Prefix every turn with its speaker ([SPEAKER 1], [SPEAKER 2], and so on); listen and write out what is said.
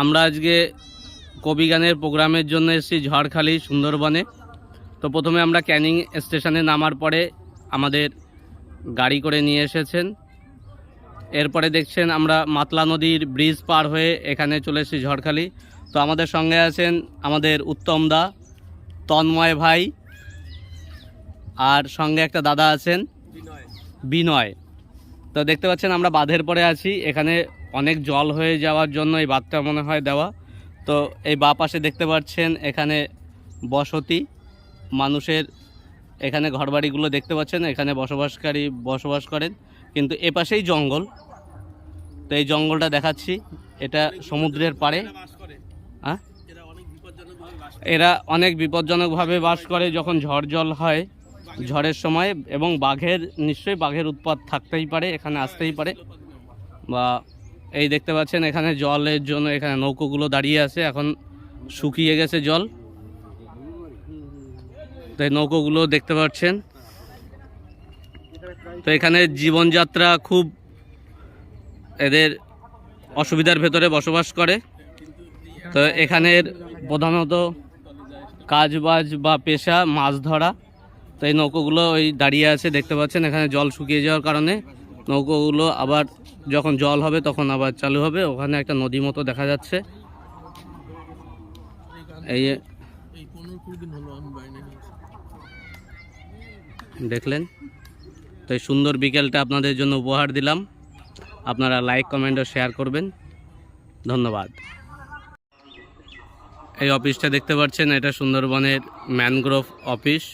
[SPEAKER 1] আমরা আজকে কবি গানের প্রোগ্রামের জন্য এসেছি ঝড়খালি, সুন্দরবনে। তো প্রথমে আমরা ক্যানিং স্টেশনে নামার পরে আমাদের গাড়ি করে নিয়ে এসেছেন। এরপরে দেখছেন আমরা মাতলা নদীর ব্রিজ পার হয়ে এখানে চলে এসেছি ঝড়খালি। তো আমাদের সঙ্গে আছেন আমাদের উত্তম দা, তন্ময় ভাই, আর সঙ্গে একটা দাদা আছেন, বিনয়। তো দেখতে পাচ্ছেন আমরা বাঁধের পরে আছি। এখানে অনেক জল হয়ে যাওয়ার জন্য এই বাঁধটা মনে হয় দেওয়া। তো এই বা পাশে দেখতে পাচ্ছেন এখানে বসতি। মানুষের এখানে ঘরবাড়িগুলো দেখতে পাচ্ছেন, এখানে বসবাসকারী বসবাস করেন। কিন্তু এ পাশেই জঙ্গল। তো এই জঙ্গলটা দেখাচ্ছি। এটা সমুদ্রের পাড়ে। হ্যাঁ এরা অনেক বিপজ্জনকভাবে বাস করে যখন ঝড় জল হয় ঝড়ের সময় এবং বাঘের, নিশ্চয়ই বাঘের উৎপাত থাকতেই পারে, এখানে আসতেই পারে। বা এই দেখতে পাচ্ছেন, এখানে জলের জন্য এখানে নৌকোগুলো দাঁড়িয়ে আছে, এখন শুকিয়ে গেছে জল। তো এই নৌকোগুলো দেখতে পাচ্ছেন। তো এখানে জীবনযাত্রা খুব এদের অসুবিধার ভেতরে বসবাস করে। তো এখানের প্রধানত কাজবাজ বা পেশা মাছ ধরা। তো এই নৌকোগুলো ওই দাঁড়িয়ে আছে, দেখতে পাচ্ছেন, এখানে জল শুকিয়ে যাওয়ার কারণে। নৌকোগুলো আবার যখন জল হবে তখন আবার চালু হবে। ওখানে একটা নদী মতো দেখা যাচ্ছে। এই দেখলেন? তো এই সুন্দর বিকেলটা আপনাদের জন্য উপহার দিলাম। আপনারা লাইক, কমেন্ট ও শেয়ার করবেন। ধন্যবাদ। এই অফিসটা দেখতে পাচ্ছেন, এটা সুন্দরবনের ম্যানগ্রোভ অফিস।